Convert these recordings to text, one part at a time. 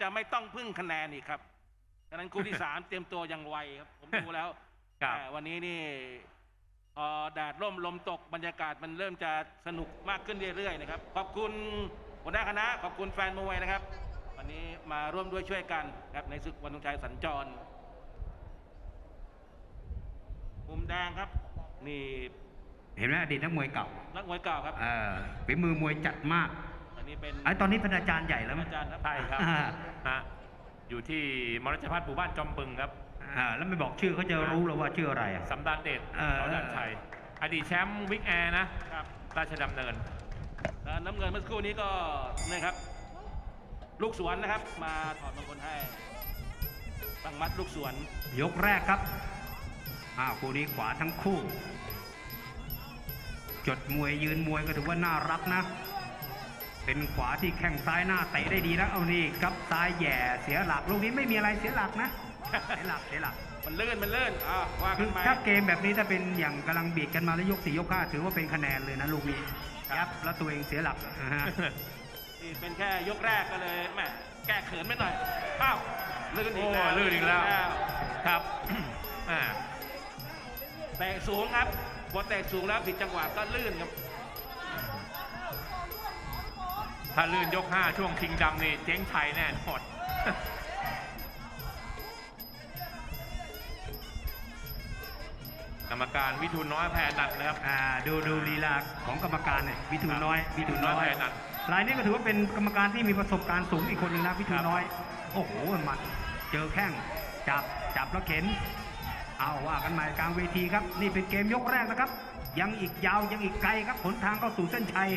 จะไม่ต้องพึ่งคะแนนอีกครับดังนั้นคู่ที่สามเตรียมตัวอย่างไวครับ ผมดูแล้วครับแต่วันนี้นี่พอแดดร่มลมตกบรรยากาศมันเริ่มจะสนุกมากขึ้นเรื่อยๆนะครับ ขอบคุณหัวหน้าคณะ ขอบคุณแฟนมวยนะครับ วันนี้มาร่วมด้วยช่วยกันครับในศึกวันธงชัยสัญจร มุมแดงครับ นี่เห็นไหมอดีตนักมวยเก่า นักมวยเก่าครับเออฝีมือมวยจัดมากอั นนี้เป็นไอ้ตอนนี้เป็นอาจารย์ใหญ่แล้วมั้ยอาจารย์ครับใช่ครับอ่าฮะอยู่ที่มรชพัฒน์หมู่บ้านจอมบึงครับอ่าแล้วไม่บอกชื่อเขาจะรู้แล้วว่าชื่ออะไรอะสำดานเดชเออสอนชัยอดีตแชมป์วิกแอร์นะครับราชดำเนินแล้วน้ำเงินเมื่อสักครู่นี้ก็นะครับ ลูกสวนนะครับ มาถอดมงคลให้บังมัดลูกสวน ยกแรกครับอ้าวคู่นี้ขวาทั้งคู่ จดมวยยืนมวยก็ถือว่าน่ารักนะ เป็นขวาที่แข้งซ้ายหน้าเตะได้ดีนะเอานี่ครับซ้ายแหย่เสียหลักลูกนี้ไม่มีอะไรเสียหลักนะ เสียหลักเสียหลักมันเลื่อนมันเลื่อนอ่าว่าคืกัอนไปถ้าเกมแบบนี้ถ้าเป็นอย่างกำลังเบียดกันมาแล้วยกสี่ยกห้าถือว่าเป็นคะแนนเลยนะลูกนี้ครับยับแล้วตัวเองเสียหลักนะฮะนี่เป็นแค่ยกแรกก็เลยแหมแก้เขินไม่หน่อยอ้าวลื่นอีโอ้กแล้วลื่นอีกแล้ว ครับอ่าเตะสูงครับพอเตะสูงแล้วผิดจังหวะก็ลื่นครับ ถ้าลื่นยก 5 ช่วงชิงดำนี่เจ๊งชัยแน่นอนกรรมการวิทูลน้อยแพ้หนักนะครับ อ่าดูดูลีลาของกรรมการเนี่ยวิทูลน้อยวิทูลน้อยวิทูลน้อยแพ้หนักรายนี้ก็ถือว่าเป็นกรรมการที่มีประสบการณ์สูงอีกคนหนึงนะวิทูคลรับน้อย โอ้โหหมัดเจอแข้งจับจับแล้วเข็น เอาว่ากันใหม่กลางเวทีครับ นี่เป็นเกมยกแรกนะครับ ยังอีกยาวยังอีกไกลครับหนทางเข้าสู่เส้นชัย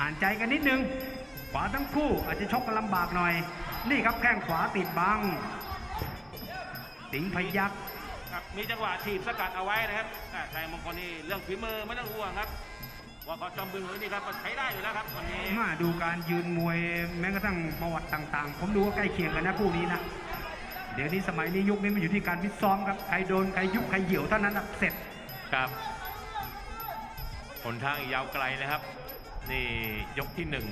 อ่านใจกันนิดนึง ขวาทั้งคู่อาจจะชกกันลำบากหน่อย นี่ครับแข้งขวาติดบัง สิงห์พยักครับมีจังหวะถีบสกัดเอาไว้นะครับอ่าชัยมงคลนี่เรื่องฝีมือไม่ต้องห่วงครับว่าเขาจอมบึงหรือนี่ครับมันใช้ได้อยู่แล้วครับวันนี้มาดูการยืนมวยแม้กระทั่งประวัติต่าง ๆ ผมดูว่าใกล้เคียงกันนะคู่นี้นะเดี๋ยวนี้สมัยนี้ยุคนี้มันอยู่ที่การฟิตซ้อมครับใครโดนใครยุบใครเหี่ยวเท่านั้นนะเสร็จครับหนทางอีกยาวไกลนะครับ นี่ยกที่หนึ่ง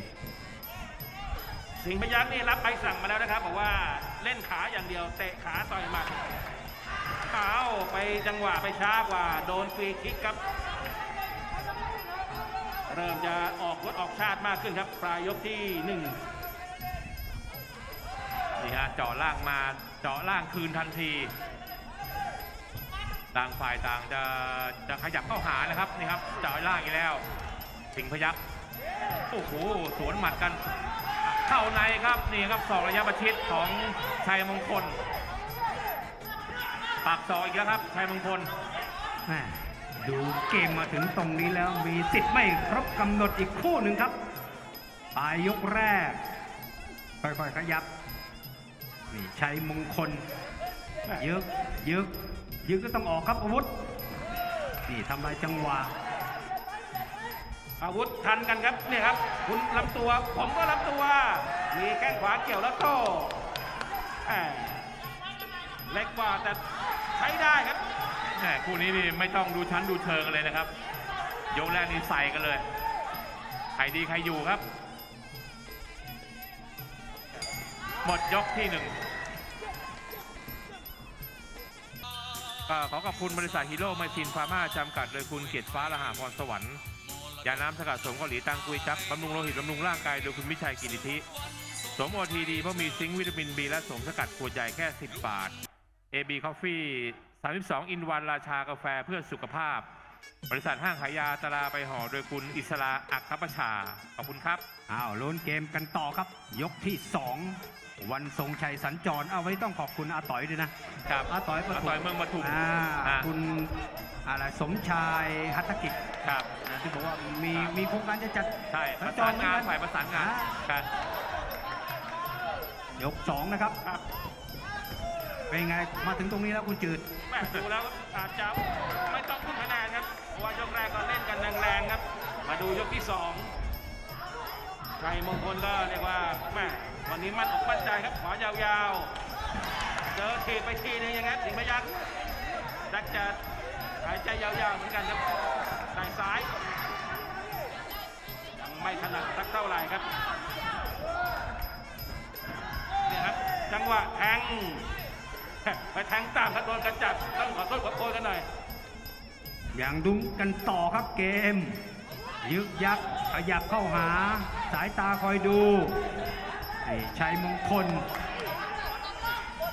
สิงห์พยักนี่รับใบสั่งมาแล้วนะครับบอกว่าเล่นขาอย่างเดียวเตะขาต่อยหมัดเอาไปจังหวะไปช้ากว่า โดนฟรีคิกครับ เริ่มจะออกรถออกชาติมากขึ้นครับ ปลายยกที่หนึ่งนี่ฮะเจาะล่างมาเจาะล่างคืนทันทีต่างฝ่ายต่างจะจะขยับเข้าหานะครับนี่ครับเจาะล่างอีกแล้ว สิงห์พยัก โอ้โหสวนหมัดกันเข้าในครับนี่ครับสองระยะประชิดของชัยมงคลปากซอยอีกแล้วครับชัยมงคลแม่ดูเกมมาถึงตรงนี้แล้วมีสิทธิ์ไม่ครบกำหนดอีกคู่หนึ่งครับปลายยกแรกค่อยๆขยับนี่ชัยมงคลยึกยึกยึกก็ต้องออกครับอาวุธนี่ทำลายจังหวะ อาวุธทันกันครับเนี่ยครับ คุณลำตัว ผมก็ลำตัว มีแข้งขวาเกี่ยวแล้วโต้แหม่เล็กกว่าแต่ใช้ได้ครับแหมคู่นี้นี่ไม่ต้องดูชั้นดูเชิงกันเลยนะครับยกแรกนี่ใส่กันเลยใครดีใครอยู่ครับ หมดยกที่หนึ่งก็ขอขอบคุณบริษัทฮีโร่ไมทินฟาร์มาจำกัดโดยคุณเกียรติฟ้าละหาพรสวรรค์ ยาน้ำสกัดสมเกาหลีตังกุยจับบำรุงโลหิตบำรุงร่างกายโดยคุณมิชัยกิติธิสวมโอทีดีเพราะมีซิงค์วิตามินบีและสมสกัดขวดใหญ่แค่ 10 บาท AB Coffee 32 อินวันราชากาแฟเพื่อสุขภาพ บริษัทห้างขายยาตราไปห่อโดยคุณอิสราอักขประชา ขอบคุณครับ อ้าวลุ้นเกมกันต่อครับ ยกที่ 2 วันทรงชัยสัญจร เอาไว้ต้องขอบคุณอาต่อยด้วยนะครับอาต่อยปอาทุต่อยเมืองปทุมอ่าอ่า คุณ อะไรสมชายหัตถกิจครับอ่าที่บอกว่ามีมีโครงการจะจัดใช่สัประญจสารนเหมือนงานกันฝ่ายประสานงานอ่ากันยก2นะครับครับเป็นไงมาถึงตรงนี้แล้วคุณจืดแม่ดูแล้วอาจจะไม่ต้องพึ่งคะแนนครับเพราะว่ายกแรกก็เล่นกันแรงๆครับ มาดูยกที่สองชัยมงคลก็เรียกว่าแม่วันนี้มั่นอกมั่นใจครับขวายาวๆเจอทีบไปทีนึงอย่างนั้นสิงห์พยักษ์ดักจะ หายใจยาวๆเหมือนกันครับใส่ซ้าย ยังไม่ถนัดสักเท่าไหร่ครับเนี่ยงหวะแทงไปแทงตามครับโดนกันจับต้องขอโทษขอโพยกันหน่อยอย่างดุ้งกันต่อครับเกม ยึกยักขยับเข้าหา สายตาคอยดูชัยมงคล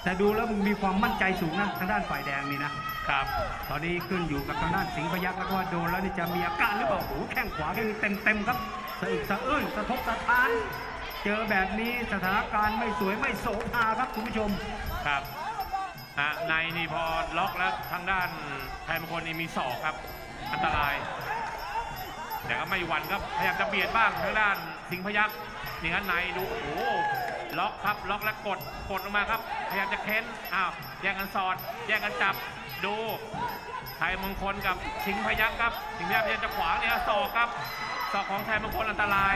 แต่ดูแล้วมีความมั่นใจสูงนะทางด้านฝ่ายแดงนี่นะครับ ตอนนี้ขึ้นอยู่กับทางด้านสิงห์พยักษ์แล้วก็ว่าโดนแล้วนี่จะมีอาการหรือเปล่าโอ้โหแข้งขวาแข้งเต็มเต็มๆครับสะอึกสะอื้นสะทกสะท้าน เจอแบบนี้สถานการณ์ไม่สวยไม่โสภาครับคุณผู้ชมครับอะในนี่พอล็อกแล้วทางด้านไทยมงคลนี่มีศอกครับ อันตราย แต่ก็ไม่หวั่นครับพยายามจะเบียดบ้างทางด้านสิงห์พยักษ์นี่งั้นในดูโอ้โหล็อกครับล็อกแล้วกดกดลงมาครับ พยายามจะเค้นอ้าวแย่งกันสอด แย่งกันจับดูไทยมงคลกับสิงพยักษ์ครับสิงพยักษ์พยายามจะขวางเนี่ยศอกครับศอกของไทยมงคลอันตราย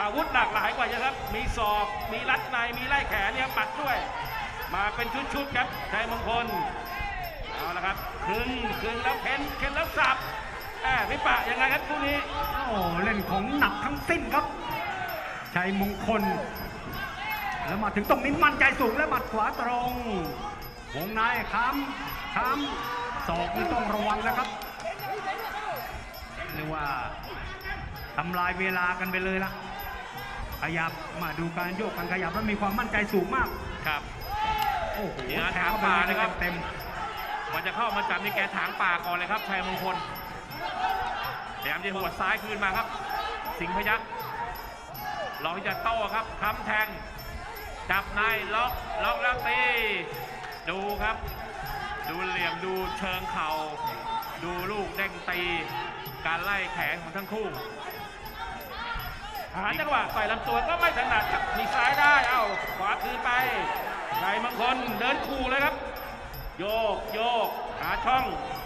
อาวุธหลากหลายกว่าเยอะครับ มีศอกมีรัดในมีไล่แขนเนี่ยปัดด้วย มาเป็นชุดๆครับชัยมงคลเอาละครับคึงคึงแล้วเข็นเข็นแล้วสับแอบพี่ปะยังไงครับคู่นี้โอ้เล่นของหนักทั้งสิ้นครับชัยมงคล แล้วมาถึงตรงนี้มั่นใจสูงและหมัดขวาตรง วงในค้ำค้ำศอกนี่ต้องระวังแล้วครับเรียกว่าทำลายเวลากันไปเลยละขยับมาดูการโยกการขยับแล้วมีความมั่นใจสูงมากครับโอ้โหนี่ฮะแทงเข้าไปถามมานะครับเต็มก่อนจะเข้ามาจับนี่แกถางป่ากก่อนเลยครับชัยมงคลพยายามจะหัวดซ้ายคืนมาครับ สิงห์พยักษ์ลองที่จะโต้ครับค้ำแทง จับในล็อกล็อกแล้วตีดูครับ ดูเหลี่ยมดูเชิงเข่า ดูลูกเด้งตี การไล่แขนของทั้งคู่หาจังหวะต่ลำตัวก็ไม่ถนัดครับมีซ้ายได้เอ้าขวาคืนไปชัยมงคลเดินคู่เลยครับ โยกโยกหาช่อง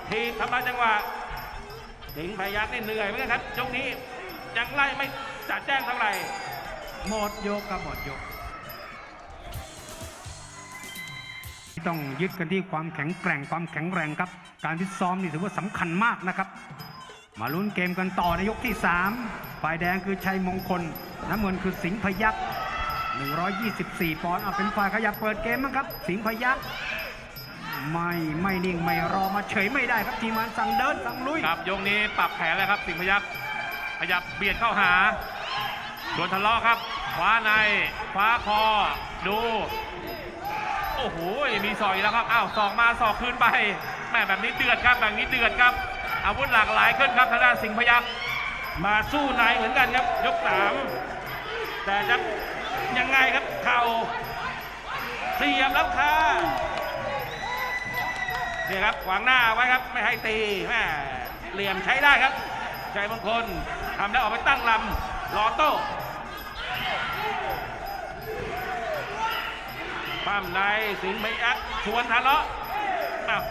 ทีทำลายจังหวะสิงพยักนี่เหนื่อยเหมือนกันครับยกนี้ยังไล่ไม่จัดแจ้งเท่าไหร่หมดโยกครับหมดโยก ต้องยึดกันที่ความแข็งแกร่งความแข็งแรงครับ การฟิซ้อมนี่ถือว่าสำคัญมากนะครับ มาลุ้นเกมกันต่อในยกที่ 3 ฝ่ายแดงคือชัยมงคล น้ำเงินคือสิงห์พยักษ์124 ปอนด์เอาเป็นฝ่ายขยับเปิดเกมมั้งครับ สิงห์พยักษ์ไม่ไม่นิ่งไม่รอมาเฉยไม่ได้ครับทีมงานสั่งเดินสั่งลุยครับยกนี้ปรับแผนแล้วครับ สิงห์พยักษ์ขยับเบียดเข้าหาโดนทะเลาะครับคว้าในคว้าคอดู โอ้โหมีศอกอีกแล้วครับอ้าวศอกมาศอกคืนไปแม่แบบนี้เดือดครับแบบนี้เดือดครับ อาวุธหลากหลายขึ้นครับทางด้านสิงห์พยักษ์มาสู้ในเหมือนกันครับ ยกสามแต่จะยังไงครับเข่าเสียบแล้วค่ะนี่ครับขวางหน้าไว้ครับไม่ให้ตีแม่เหลี่ยมใช้ได้ครับ ใจมงคลทำแล้วออกไปตั้งลำรอโต้ ปั้มในสิงห์พยักชวนทะเลาะอ้าว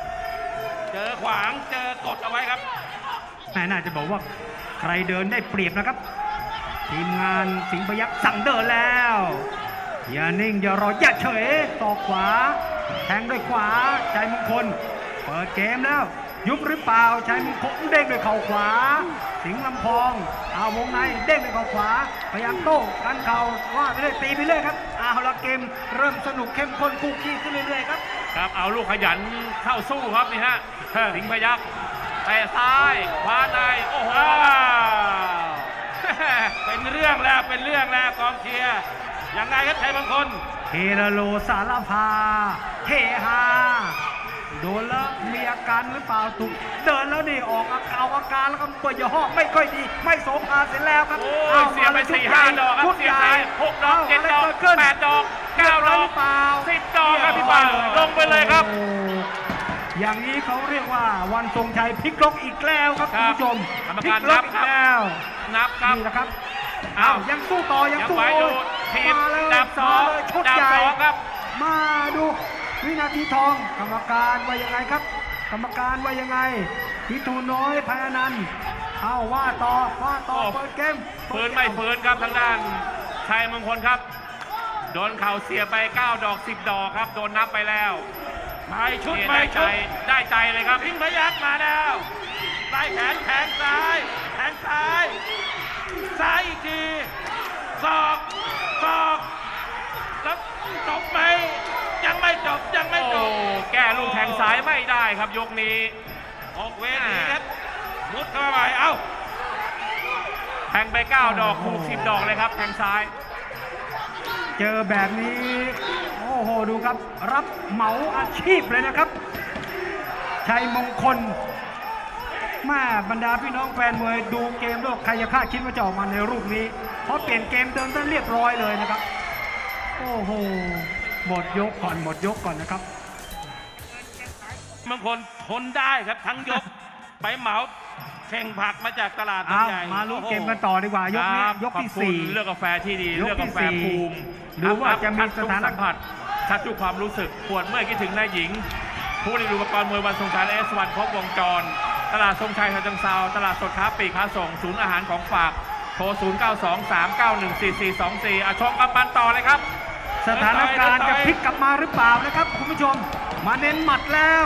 เจอขวางเจอกดเอาไว้ครับแม่น่าจะบอกว่าใครเดินได้เปรียบนะครับ ทีมงานสิงห์พยักษ์สั่งเดินแล้ว อย่านิ่งอย่ารออย่าเฉยต่อกขวา แทงด้วยขวาใจมงคล เปิดเกมแล้ว ยุบหรือเปล่าชัยมงคลเด้งด้วยเข่าขวา สิงห์ลำพองเอาวงในเด้งด้วยเข่าขวา พยายามโต้กันเข่าว่าไปเรื่อยตีไปเรื่อยครับเอาละเกมเริ่มสนุกเข้มข้นคู่ขี้ขึ้นเรื่อยๆครับครับเอาลูกขยันเข้าสู้ครับนี่ฮะสิงห์พยักษ์แต่ซ้ายคว้าในโอ้โหว้าวเป็นเรื่องแล้วเป็นเรื่องแล้วกองเชียร์ยังไงครับชัยมงคลเฮโลโลสารพาเฮฮา โดนแล้วมีอาการหรือเปล่าถูกเดินแล้วนี่ออกอาการอาการแล้วก็เปิดย่ห้อไม่ค่อยดี ไม่โสภาเสร็จแล้วครับโอ้อ้าวยเสียไปมลสี่ชุห้าใญ่ดอกครับชุดเสียใหญ่ไปหกดอกเจ็ดดอกอะไรขึ้นแปดดอกเก้าดอกหรือเปล่าสิบดอกครับพี่ป่าลงไปเลยครับโอ้อย่างนี้เขาเรียกว่าวันทรงชัยพลิกล็อกอีกแล้วครับคคุรัณบผู้ชมกรรมพลิการกล็อกนับอีครับกแล้วนับครับนี่แหละครับอ้าวยังสู้ต่อยังยังสู้ไหวอยู่ทีบมาเลยดับสองมาเลยชุดดับใหญ่สองครับ มาดู วินาทีทองกรรมการว่ายังไงครับ กรรมการว่ายังไงพิทูน้อยพายอนันต์เอาว่าต่อว่าต่อโอ้เปิดเกมฟื้นไม่ฟื้นครับทางด้านชัยมงคลครับโดนเข่าเสียไป 9 ดอก 10 ดอกครับ โดนนับไปแล้วไม่ชุดนี่ไม่ได้ใจชุดได้ใจเลยครับพิงพยักมาแล้วไล่แขนแขนซ้ายแขนซ้ายซ้ายอีกทีศอกศอกแล้วตบ แลูกแทงซ้ายไม่ได้ครับยกนี้ ออกเวทีครับมุดเข้ามาใหม่เอ้าแทงไป9ดอกถูก10ดอกเลยครับ แทงซ้าย เจอแบบนี้ โอ้โหดูครับ รับเหมาอาชีพเลยนะครับชัยมงคลแมาบรรดาพี่น้องแฟนมวยดูเกมโลกใครจะคาดคิดว่าจะออกมาในรูปนี้ เพราะเปลี่ยนเกมเดินซะเรียบร้อยเลยนะครับ โอ้โห หมดยกก่อนหมดยกก่อนนะครับบางคนทนได้ครับทั้งยก ไปเหมาเข่งผักมาจากตลาดบางเอาใหญ่มาลุ้นโอ้โหเกมกันต่อดีกว่ายกนี้ครับยกที่ขอบคุณสี่เลือกกาแฟที่ดียกเลือกกาแฟที่สี่ภูมิหรือว่าจะมีชัดทุกสถานสัมผัสชัดทุกความรู้สึกปวดเมื่อยคิดถึงนายหญิง ผู้บริหารอุปกรณ์มวยวันทรงชัยและเอสวันครบวงจร ตลาดทรงชัยทางจังเซาตลาดสดค้าปลีกค้าส่งศูนย์อาหารของฝากโทร 0 9 2 3 9 1 4 4 2 4อาชมกันบันต่อเลยครับ สถานการณ์จะพลิกกลับมาหรือเปล่านะครับ คุณผู้ชมมาเน้นหมัดแล้ว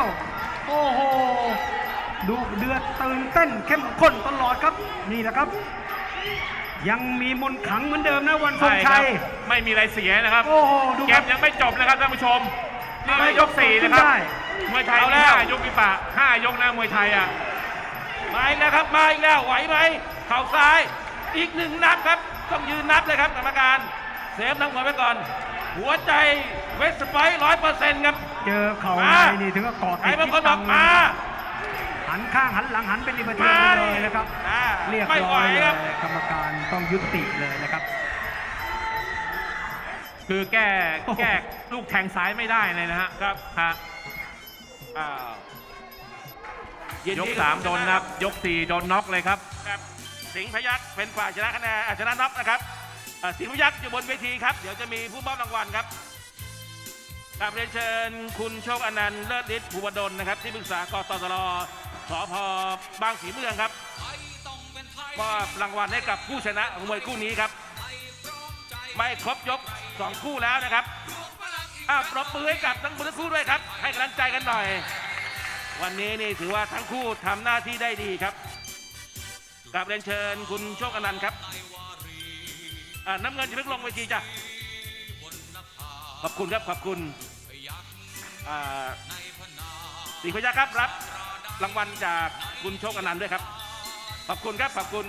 โอ้โหดูเดือดตื่นเต้นเข้มข้นตลอดครับนี่แหละครับ ยังมีมนต์ขลังเหมือนเดิมนะวันทรงใช่คชัรับยไม่มีอะไรเสียนะครับ โอ้โหดูเกครัมบยังไม่จบนะครับท่านผู้ชมนี่ไม่ไม่ยกสี่นะครับได้มวยไทยเอามีแล้วห้ายกปีปะห้ายกนะมวยไทยอะมาอีกแล้วครับมาอีกแล้วไหวไหมเข่าซ้ายอีกหนึ่งนับครับ ต้องยืนนับเลยครับกรรมการเซฟนักมวยไว้ก่อน หัวใจเวสต์ไฟร้อยเปอร์เซ็นต์ครับ เจอเข่ามาในนี่ถึงก็กอดใครติดบางคนที่บตัอกงมา หันข้างหันหลังหันเป็นอิบเทียมาเลดิยนะครับ อ่าเรียบไม่ไหวร้อยเลครับยกรรมการต้องยุติเลยนะครับ คือแก้แก้ลูกแทงซ้ายไม่ได้เลยนะฮะครับฮะอ้าวยกสามโดนนับ ยกสี่โดนน็อกเลยครับ ครับ สิงห์พยักษ์เป็นฝ่ายชนะคะแนนอะชนะน็อกนะครับอะ สิงห์พยักษ์อยู่บนเวทีครับ เดี๋ยวจะมีผู้มอบรางวัลครับกราบเรียนเชิญคุณโชคอนันต์เลิศฤทธิ์ภูวดลนะครับ ที่ปรึกษากตตลสพบางสีเมืองครับมอบรางวัลให้กับผู้ชนะของมวยคู่นี้ครับ ไม่ครบยกสองคู่แล้วนะครับอะปรบมือให้กับทั้งคู่ทั้งคู่ด้วยครับ ให้กำลังใจกันหน่อย วันนี้นี่ถือว่าทั้งคู่ทำหน้าที่ได้ดีครับกราบเรียนเชิญคุณโชคอนันต์ครับ น้ำเงินจะเพิ่งลงเวทีจ้ะขอบคุณครับขอบคุณอ่าสีพยัคฆ์ครับรับ รางวัลจากคุณโชคอนันต์ด้วยครับ ขอบคุณครับขอบคุณ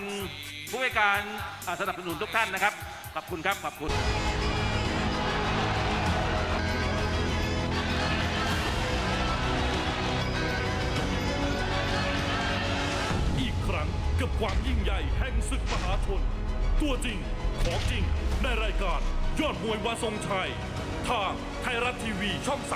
ผู้ให้การอ่าสนับสนุนทุกท่านนะครับ ขอบคุณครับขอบคุณอีกครั้งกับความยิ่งใหญ่แห่งศึกมหาชน ตัวจริง ของจริง ในรายการยอดมวยวานทรงชัย ทางไทยรัฐทีวีช่อง 32